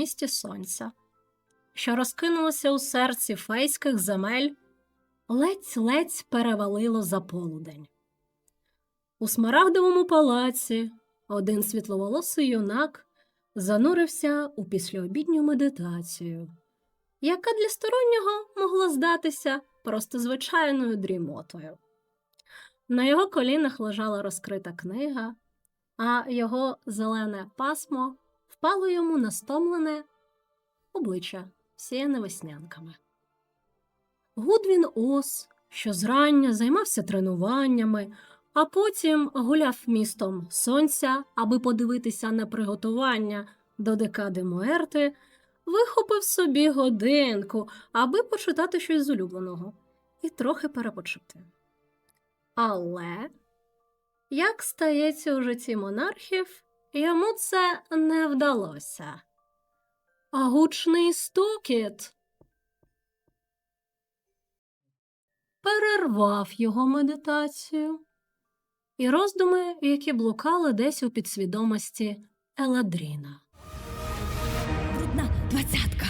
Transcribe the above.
місті сонця, що розкинулося у серці фейських земель, ледь-ледь перевалило за полудень. У смарагдовому палаці один світловолосий юнак занурився у післяобідню медитацію, яка для стороннього могла здатися просто звичайною дрімотою. На його колінах лежала розкрита книга, а його зелене пасмо впало йому на стомлене обличчя, всіяне веснянками. Гудвін Ос, що зрання займався тренуваннями, а потім гуляв містом сонця, аби подивитися на приготування до декади Муерти, вихопив собі годинку, аби почитати щось з улюбленого і трохи перепочити. Але, як стається у житті монархів, йому це не вдалося. А гучний стукіт перервав його медитацію і роздуми, які блукали десь у підсвідомості Еладріна. Брудна двадцятка.